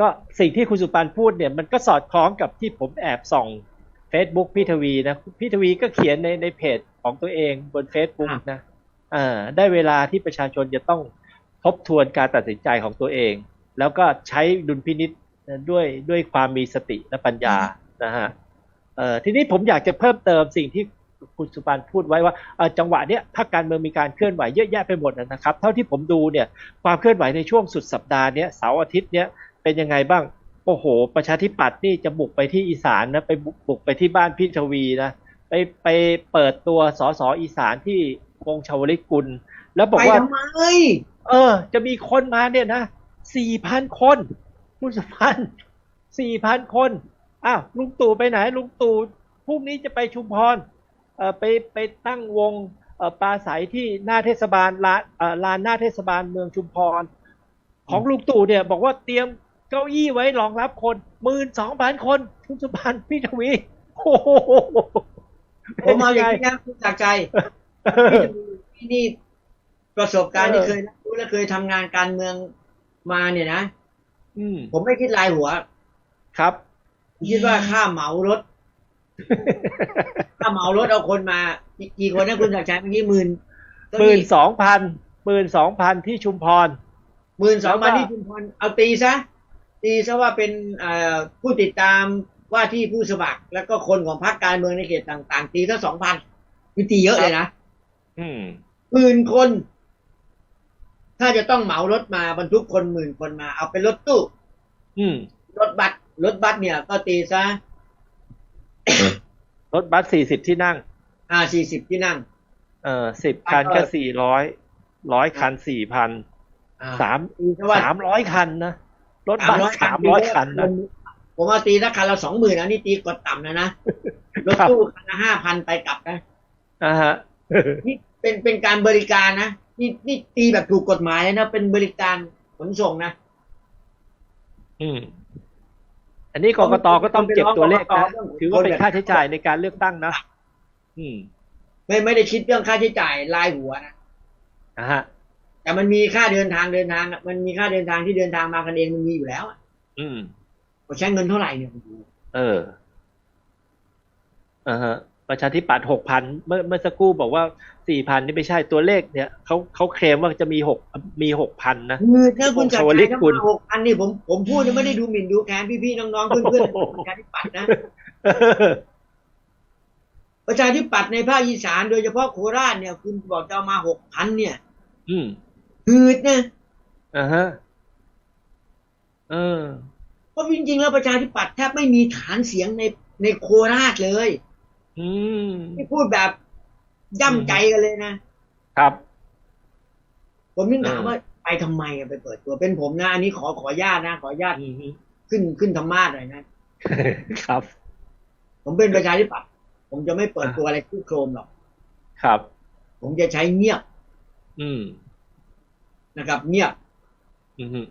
ก็สิ่งที่คุณสุปันพูดเนี่ยมันก็สอดคล้องกับที่ผมแอบส่อง Facebook พี่ทวีนะพี่ทวีก็เขียนในในเพจของตัวเองบน Facebook ครับนะอ่าได้เวลาที่ประชาชนจะต้องทบทวนการตัดสินใจของตัวเอง แล้วก็ใช้ดุลพินิษด้วยด้วยความมีสติและปัญญานะฮะเอ่อทีนี้ผมอยากจะเพิ่มเติมสิ่งที่คุณสุปันพูดไว้ว่าเอ่อจังหวะเนี้ยถ้าการเมืองมีการเคลื่อนไหวเยอะแยะไปหมดนะครับ เท่าที่ผมดูเนี่ยความเคลื่อนไหวในช่วงสุดสัปดาห์เนี้ยเสาร์อาทิตย์เนี้ย เป็นยังไงบ้าง โอ้โห ประชาธิปัตย์นี่จะบุกไปที่อีสานนะไปบุกบุกไปที่บ้านพี่ทวีนะไปไปเปิดตัวสสอีสานที่วงชาวลิตกุล แล้วบอกไปว่าทำไมเออ จะมีคนมาเนี่ยนะสี่พันคนคุณสุพันสี่พันคนอ้าวลุงตู่ไปไหน ลุงตู่พรุ่งนี้จะไปชุมพรเออไปไปตั้งวงเออปราศัยที่หน้าเทศบาลลานเออลานหน้าเทศบาลเมืองชุมพร ของลุงตู่เนี่ย บอกว่าเตรียม เก้าอี้ไว้รองรับคนหมื่นสองพันคนคุณสุพันพี่ทวีโอ้โหผมเอาอย่างนี้นะคุณจากใจพี่นี่ประสบการณ์ที่เคยรับรู้และเคยทำงานการเมืองมาเนี่ยนะอืมผมไม่คิดลายหัว ครับผมคิดว่าค่าเหมารถค่าเหมารถเอาคนมากี่กี่คนนะคุณจากใจเมื่อกี้หมื่นหมื่นสองพันหมื่นสองพันที่ชุมพรหมื่นสองพันแล้วก็ที่ชุมพรเอาตีซะ ตีซะว่าเป็นเอ่อผู้ติดตามว่าที่ผู้สมัคร แล้วก็คนของพรรคการเมืองในเขตต่าง ๆ ตีซะสองพันมีตีเยอะเลยนะอืมหมื่นคน ถ้าจะต้องเหมารถมาบรรทุกคนหมื่นคนมา เอาเป็นรถตู้อืมรถบัสรถบัสเนี่ย ก็ตีซะรถบัสสี่สิบที่นั่ง อ่าสี่สิบที่นั่ง เออสิบคันก็ก็สี่ร้อยร้อยคันสี่พันอ่าสามตีซะว่าสามร้อยคันนะ รถบัสสามร้อยคันนะผมว่าตีสักคันละสองหมื่นอันนี้ตีกดต่ำนะนะรถตู้คันละห้าพันไปกลับนะอ่าฮะนี่เป็นเป็นการบริการนะนี่นี่ตีแบบถูกกฎหมายเลยนะเป็นบริการขนส่งนะอืม อันนี้กกตก็ต้องเก็บตัวเลขนะถือว่าเป็นค่าใช้จ่ายในการเลือกตั้งนะอืม ไม่ไม่ได้คิดเรื่องค่าใช้จ่ายรายหัวนะอ่าฮะ แต่มันมีค่าเดินทางเดินทางอะมันมีค่าเดินทางที่เดินทางมากันเองมันมีอยู่แล้วอะอืมเราใช้เงินเท่าไหร่เนี่ยเอออ่าฮะประชาธิปัตย์หกพันเมื่อเมื่อสักครู่บอกว่าสี่พันนี่ไม่ใช่ตัวเลขเนี่ยเขาเขาเคลมว่าจะมีหกมีหกพันนะคือถ้าคุณจัดชวลิใช้ตทั้งคุณมาหกพันนี่ผมผมพูดเนี่ยไม่ได้ดูหมิ่นดูแคลนพี่ๆน้องๆเพื่อนๆของประชาธิปัตย์นะประชาธิปัตย์ในภาคอีสานโดยเฉพาะโคราชเนี่ย คุณบอกจะเอามาหกพันเนี่ย อืม หืดนะอ่าฮะเออเพราะจริงๆแล้วประชาธิปัตย์แทบไม่มีฐานเสียงในในโคราชเลย อืมที่พูดแบบย่ำใจกันเลยนะครับ ผมนึกถามเออว่าไปทำไมอะไปเปิดตัวเป็นผมนะ อันนี้ขอขออนุญาตนะ ขออนุญาตอืมขึ้นขึ้นธรรมาสหน่อยนะครับ ผมเป็นประชาธิปัตย์ผมจะไม่เปิดตัวอะไรคู่โครมหรอก ครับ ผมจะใช้เงียบ อืม นะครับ เงียบอืม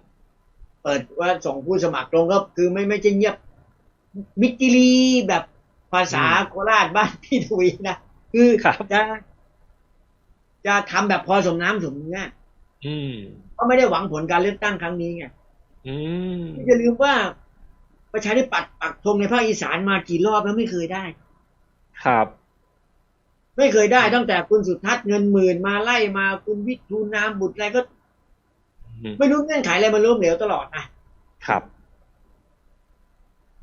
เปิดว่าส่งผู้สมัครตรงก็คือไม่ไม่ใช่เงียบมิกิลีแบบภาษาโคราชบ้านพี่ทวีนะคือครับจะจะทำแบบพอสมน้ำสมเนื้ออืมก็ไม่ได้หวังผลการเลือกตั้งครั้งนี้ไงอืมอย่าลืมว่าประชาธิปัตย์ปักธงในภาคอีสานมากี่รอบแล้วไม่เคยได้ ครับ ไม่เคยได้ตั้งแต่คุณสุทัศน์เงินหมื่นมาไล่มาคุณวิทูลนามบุตรอะไรก็อืม ไม่รู้เงื่อนไขอะไรมันล้มเหลวตลอดนะครับ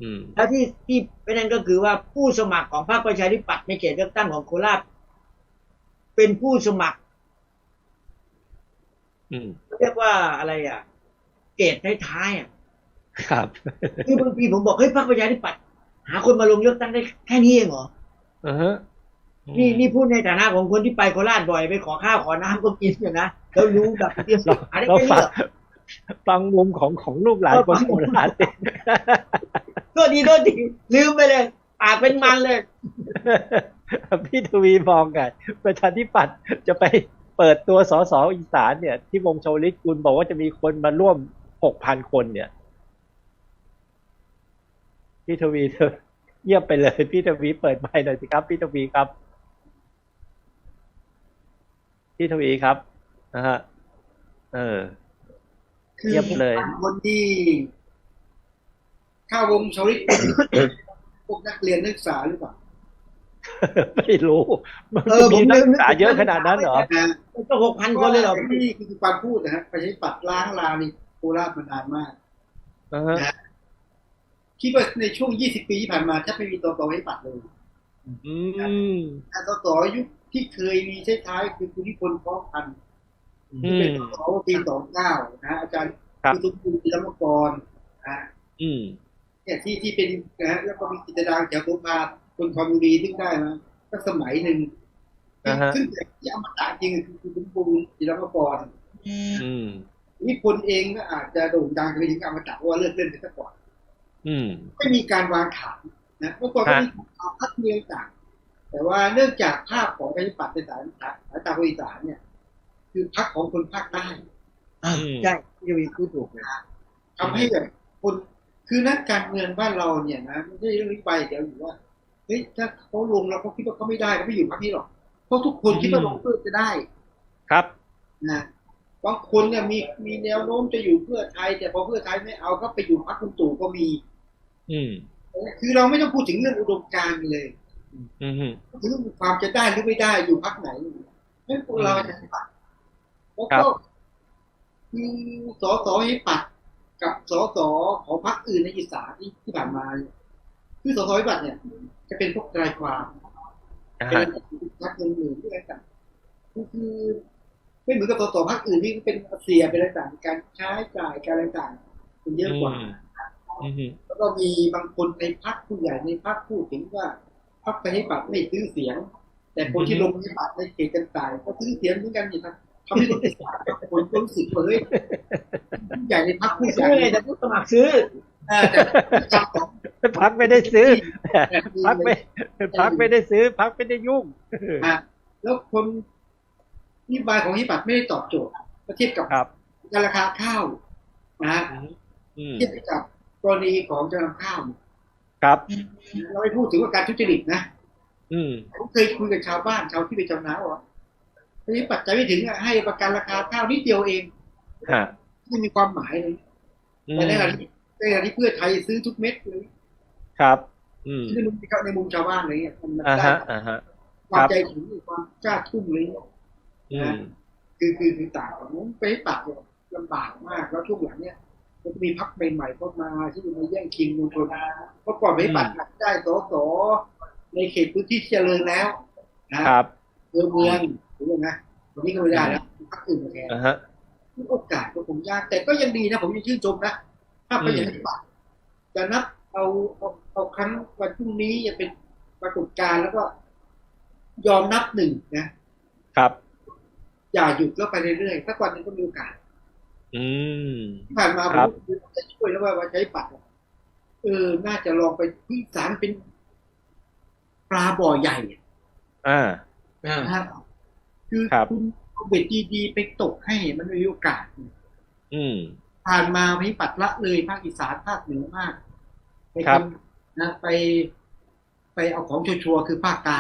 อืม แล้วที่ที่เป็นนั่นก็คือว่าผู้สมัครของพรรคประชาธิปัตย์ในเขตเลือกตั้งของโคราชเป็นผู้สมัคร อืมเรียกว่าอะไรอะ เกรดท้ายๆอะ ครับ คือบางทีผมบอกเฮ้ยพรรคประชาธิปัตย์หาคนมาลงเลือกตั้งได้แค่นี้เองเหรออือฮะ นี่นี่พูดในฐานะของคนที่ไปโคราชบ่อยไปขอข้าวขอน้ำก็กินอยู่นะแล้วรู้แบบเดียวเราหาได้เราแค่นี้ฟังเหรอฟังมุมของของลูกหลานคนโคราชดิโทษทีโทษทีลืมไปเลยปากเป็นมันเลย พี่ทวีมองไงประชาธิปัตย์จะไปเปิดตัวสสอีสานเนี่ย ที่วงโชลิตกุลบอกว่าจะมีคนมาร่วมหกพันคนเนี่ย พี่ทวีเธอเงียบไปเลย พี่ทวีเปิดไมค์หน่อยสิครับ พี่ทวีครับ พี่ทวีครับนะฮะเออคือเงียบเลยผมเป็นคนที่ข้าววงชาวลิตพวกนักเรียนนักศึกษาหรือเปล่าไม่รู้มันเออมีผมนักนึกศึกษาเยอะขนาดนั้นเหรอนะมันก็หกพันคนเลยเหรอนี่คือความพูดนะฮะประชาธิปัตย์ล้างลานี่โคราชมานานมากอ่าฮะนะคิดว่าในช่วง20ปีที่ผ่านมาถ้าไม่มีตัวตอประชาธิปัตย์เลยอืมแต่ตัวต่อยุค ที่เคยมีท้ายๆคือคุณนิพนธ์พร้อมพันธ์อืที่มเป็นสอปีสองเก้านะฮะอาจารย์ครับคุณตุ้มจิรมกรนะฮะอืมเนี่ยที่ที่เป็นนะฮะแล้วก็มีกิจดางแถวตุมาคนคอมบุรีซึ่งได้มาก็สมัยหนึ่งอ่าฮะซึ่งที่อมตะจริงคือคุณตุ้มจิรมกรอืมนิพนธ์เองก็อาจจะโด่งดังไปถึงอมตะเพราะว่าเลิกเล่นไปซะก่อนอืมไม่มีการวางฐานนะเมื่อก่อนก็มีข่าวพักเมืองต่าง แต่ว่าเนื่องจากภาพของประชาธิปัตย์ในสายสายตาคนอีสานเนี่ย คือพักของคนภาคใต้อ่าใช่พี่วีพูดถูกเลยทำให้แบบคนคือนักการเมืองบ้านเราเนี่ยนะไม่ใช่เรื่องนี้ไปเดี๋ยวอยู่ว่าเฮ้ยถ้าเขาลงแล้วเขาคิดว่าเขาไม่ได้เขาไม่อยู่พรรคนี้หรอกเพราะทุกคนคิดว่าลงเพื่อจะได้ ครับนะบางคนเนี่ยมีมีแนวโน้มจะอยู่เพื่อไทย แต่พอเพื่อไทยไม่เอาก็ไปอยู่พรรคคุณตู่ก็มี อืมคือเราไม่ต้องพูดถึงเรื่องอุดมการณ์เลย อืมถึงความจะได้หรือไม่ได้อยู่พักไหนให้พวกเราจะปัดแล้วครัก็บคือสอสอให้ปัดกับสอสอของพรรคอื่นในอีสานที่ที่ผ่านมาเนี่ยคือสอสอให้ปัดเนี่ย จะเป็นพวกทนายความอ่าเป็นฮะพรรคอื่นๆที่อะไรต่างคือคือไม่เหมือนกับสอสอพรรคอื่นที่เป็นเสียเป็นอะไรต่างการใช้จ่ายการอะไรต่างมันเยอะกว่าอืมแล้วก็มีบางคนในพรรคผู้ใหญ่ในพรรคพูดถึงว่า พรรคประชาธิปัตย์ไม่ซื้อเสียง แต่คนที่ลงประชาธิปัตย์ในเขตต่างๆก็ซื้อเสียงเหมือนกันนี่ครับทำให้คนที่สามคนก็รู้สึกว่าเฮ้ยผู้ใหญ่ในพรรคผู้ใหซื้ญ่อไงแต่ผู้สมัครซื้อเออแต่ผู้จำของพักไม่ได้ซื้อแบบพักไม่พักไม่ได้ซื้อพักไม่ได้ยุ่งอะแล้วคนนโยบายของประชาธิปัตย์ไม่ได้ตอบโจทย์เทียบกับครับการราคาข้าวนะฮะอืมเทียบกับกรณีของจำนำข้าว ครับเราไม่พูดถึงว่าการทุจริตนะอืมผมเคยคุยกับชาวบ้านชาวที่ไปจำนาว่าทีนี้ปัจจัยไม่ถึงอะให้ประกันราคาข้าวนิดเดียวเองฮะไม่มีความหมายเลยอืมแต่ในขณะที่ในขณะที่เพื่อไทยซื้อทุกเม็ดเลยครับ อืมในมุมในมุมชาวบ้านเลยเนี่ยมันอ่าได้ฮะอ่าฮะความใจถึงความกล้าทุ่มเลยเนี่ยอืมคือคือคือต่างกันนั้นไปให้ปัดเนี่ยลำบากมากแล้วช่วงหลังเนี่ย มันจะมีพักใหม่ๆเข้ามาที่มาแย่งชิงมวลชนเพราะก่อนไปให้ปัดได้สอสอในเขตพื้นที่ที่เจริญแล้วนะครับเมืองเมืองหรือยังไงวันนี้ก็ไม่ได้แล้วพักอื่นมาแทนอ่าฮะโอกาสก็คงยากแต่ก็ยังดีนะ ผมยังชื่นชมนะถ้าไปอย่างนี้ปัดจะนับเอาเอาเอาครั้งวันพรุ่งนี้จะเป็นปรากฏการณ์แล้วก็ยอมนับหนึ่งนะ ครับ อย่าหยุดแล้วไปเรื่อยๆสักวันหนึงก็มีโอกาส อืมที่ผ่านมาผครัมบจะช่วยแล้วว่าว่าใช้ปัดอะเออ น่าจะลองไปที่สารเป็นปลาบ่อใหญ่อะอ่าอ่านะคือครับคุณเอาเบ็ดดีๆไปตกให้มันมีโอกาส อืม ผ่านมาพิปัดละเลยภาคอีสานภาคเหนือมาก ไปครับทำนะไป ไปเอาของชัวร์ๆคือภาคใต้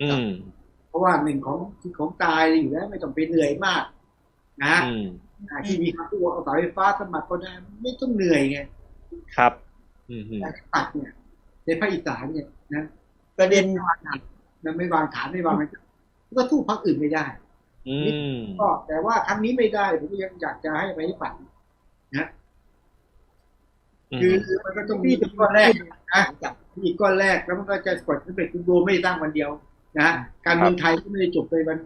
อืม เพราะว่าหนึ่งของคือของตายอยู่แล้ว ไม่ต้องไปเหนื่อยมาก นะ อืมอ่าที่มีความตัวเอาเสาไฟฟ้าสมัครก็ได้ไม่ต้องเหนื่อยไง ครับอืมแต่ปัดเนี่ย ในภาคอีสานเนี่ยนะประเด็นไม่วางฐานนะไม่วางฐานไม่วางอะไรก็สู้พรรคอื่นไม่ได้อืมก็แต่ว่าครั้งนี้ไม่ได้ผมก็ยังอยากจะให้ไปปัดนะคือมันก็ต้องมีก้อนแรกนะมีก้อนแรกแล้วมันก็จะกดสำเร็จคุณโดไม่ได้สร้างวันเดียวนะการเมืองไทยก็ไม่ได้จบไปวัน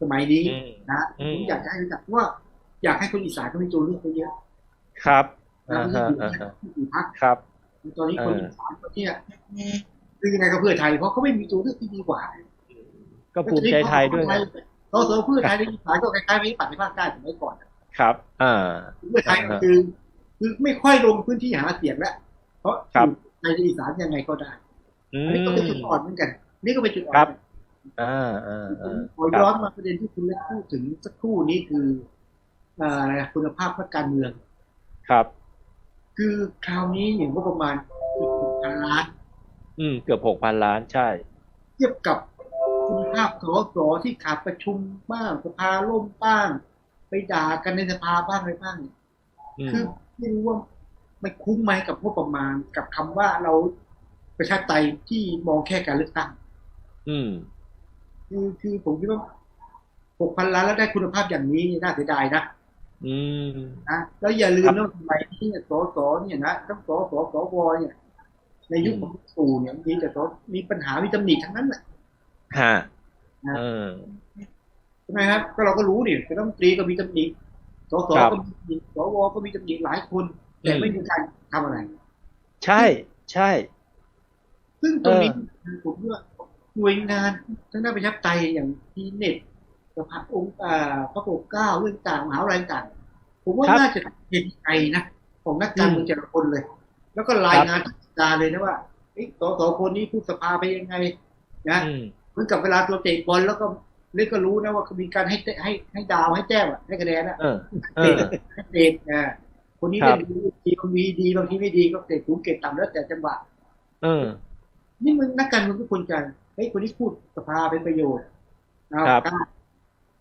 สมัยนี้อืมนะอืมผมอยากจะให้รู้จักว่า อยากให้คนอีสานเขามีตัวเลือกเยอะครับนะอ่าไม่ฮะใช่อยู่อ่าแค่ฮะสี่พักครับตอนนี้คนเอออีสานเขาเนี่ยคือยังไงก็เพื่อไทยเพราะเขาไม่มีตัวเลือกที่ดีกว่า ก็ภูมิใจไทยด้วยนะสอสอเพื่อไทยในอีสานก็คล้ายๆไม่ปัดในภาคใต้สมัยก่อนครับ อ่าเพื่อไทยก็คือคือไม่ค่อยลงพื้นที่หาเสียงแล้วเพราะครับในอีสานยังไงก็ได้อือันนี้ก็เป็นมจุดอ่อนเหมือนกัน นี่ก็เป็นจุดอ่อครันบอ่าอ่าผมอ่าขอย้อนมาประเด็นที่คุณเล็กพูดถึงสักครู่นี้คือ คุณภาพพรรคการเมือง ครับ คือคราวนี้อย่างงบประมาณอีกพันล้าน อืม เกือบหกพันล้านใช่ เทียบกับคุณภาพสอสอที่ขาดประชุมบ้างสภาล่มบ้าง ไปด่ากันในสภาบ้างอะไรบ้างเนี่ยอืมคือไม่รู้ว่ามันคุ้มไหมกับงบประมาณกับคำว่าเราประชาธิปไตยที่มองแค่การเลือกตั้ง อืม คือคือผมคิดว่าหกพันล้านแล้วได้คุณภาพอย่างนี้น่าเสียดายนะ อืมนะแล้วอย่าลืมครับนะว่าสมัยนี้เนี่ยสสเนี่ยนะทั้งสสสวเนี่ย ในยุคของตู่เนี่ยมีแต่สมีปัญหามีตำหนิทั้งนั้นแหละฮะนะเออใช่ไหมครับ ก็เราก็รู้นี่เป็นรัฐมนตรีก็มีตำหนิสสครับก็มีตำหนิสวก็มีตำหนิหลายคน แต่อืมไม่มีการทำอะไร ใช่ใช่ ซึ่งตรงนี้เออผมว่าหน่วยงานทางด้านประชาธิปไตยอย่างทีเน็ต สภาองค์อ่าพระปกเกล้าเรื่องต่างมหาวิทยาลัยต่าง ผมว่าน่าจะเห็นใจนะของนักการเมืองแต่ละคนเลย แล้วก็รายงานทุกสัปดาห์เลยนะว่าเอ้ยสสคนนี้พูดสภาไปยังไง นะอืมเหมือนกับเวลาเราเตะบอลแล้วก็เล่นก็รู้นะว่าเขามีการให้เตะให้ให้ดาวให้แจ้งอะให้คะแนนนะเออเออให้เตะอ่าคนนี้ครัเล่บนดีบางทีดีบางทีไม่ดีก็เตะสูงเกตต่ำแล้วแต่จังหวะเออ นี่มันนักการเมืองทุกคนจะเฮ้ยคนนี้พูดสภาเป็นประโยชน์เอาครับกล้า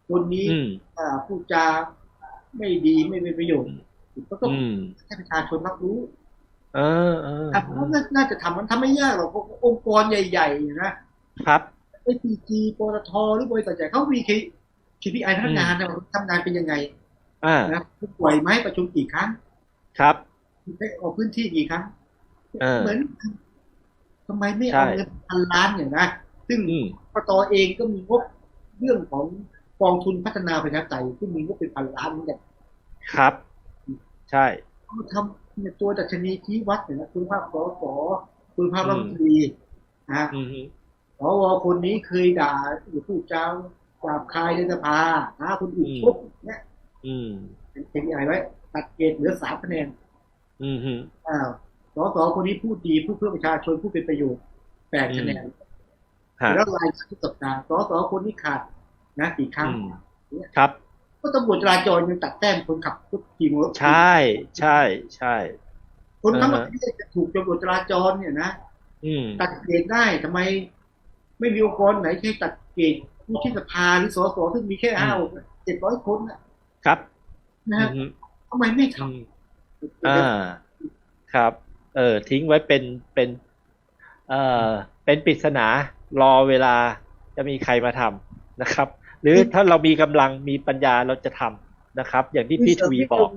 คนนี้อืมอ่าพูดจาไม่ดีไม่เป็นประโยชน์ก็ต้องอืมให้ประชาชนรับรู้เออเออครับว่าน่าน่าจะทำมันทำไม่ยากหรอกเพราะองค์กรใหญ่ๆนะครับไอพีจีปตทหรือบริษัทใหญ่เขามี KPI พนักงานนะว่าทำงานเป็นยังไงอ่านะปล่อยไหมประชุมกี่ครั้ง ครับได้ออกพื้นที่กี่ครั้งเออเหมือนทำไมไม่ใช่เอาเงินพันล้านอย่างนะซึ่งอืมปตเองก็มีงบเรื่องของ กองทุนพัฒนาประชาธิปไตยซึ่งมีงบเป็นพันล้านเหมือนกันครับ ใช่เขาทำเนี่ยตัวดัชนีชี้วัดเนี่ยนะคุณภาพสสคุณภาพรัฐมนตรีนะอืมสวคนนี้เคยด่าหรือพูดจาหยาบคายในสภาหาคนอื่นอืมปุ๊บเนี่ยอืมเป็นเป็นยังไงไว้ ตัดเกรดเหลือสามคะแนนอืมอืมอ้าวสสคนนี้พูดดีพูดเพื่อประชาชนพูดเป็นประโยชน์แปดคะแนนฮะแล้วรายชื่อสัปดาห์สสคนนี้ขาด นะกี่ครั้งอืมครับก็ตำรวจจราจรยังตัดแต้มคนขับรถขี่มอเตอร์ไซค์ใช่ใช่ใช่คนทั้งปอ่าระฮะเทศจะถูกตำรวจจราจรเนี่ยนะอืมตัดเกรดได้ทำไม ไม่มีองค์กรไหนที่ตัดเกรดผู้ที่สภาหรือสสซึ่งมีแค่ห้าเจ็ดร้อยคนนะครับ นะฮะอืมทำไมไม่ทอืมำอ่าครับ เออทิ้งไว้เป็นเป็นเอ่อเป็นปริศนารอเวลาจะมีใครมาทำนะครับ หรือถ้าเรามีกำลังมีปัญญาเราจะทำนะครับ อย่างที่พี่ทวีบอก